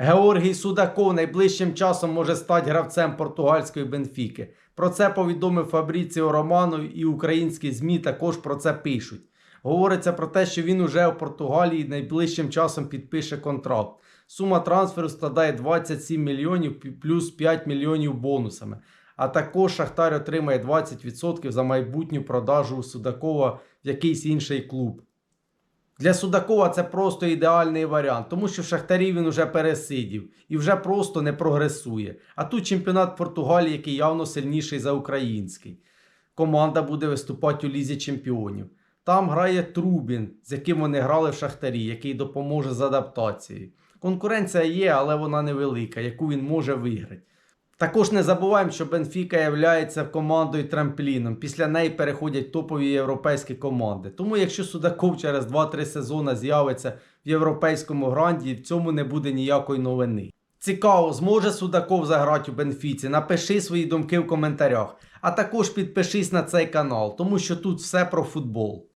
Георгій Судаков найближчим часом може стати гравцем португальської Бенфіки. Про це повідомив Фабріціо Романо і українські ЗМІ також про це пишуть. Говориться про те, що він уже в Португалії найближчим часом підпише контракт. Сума трансферу складає 27 мільйонів плюс 5 мільйонів бонусами. А також Шахтар отримає 20% за майбутню продажу Судакова в якийсь інший клуб. Для Судакова це просто ідеальний варіант, тому що в Шахтарі він вже пересидів і вже просто не прогресує. А тут чемпіонат Португалії, який явно сильніший за український. Команда буде виступати у Лізі Чемпіонів. Там грає Трубін, з яким вони грали в Шахтарі, який допоможе з адаптацією. Конкуренція є, але вона невелика, яку він може виграти. Також не забуваємо, що Бенфіка є командою трампліном. Після неї переходять топові європейські команди. Тому якщо Судаков через 2-3 сезони з'явиться в європейському гранді, в цьому не буде ніякої новини. Цікаво, зможе Судаков заграти у Бенфіці? Напиши свої думки в коментарях. А також підпишись на цей канал, тому що тут все про футбол.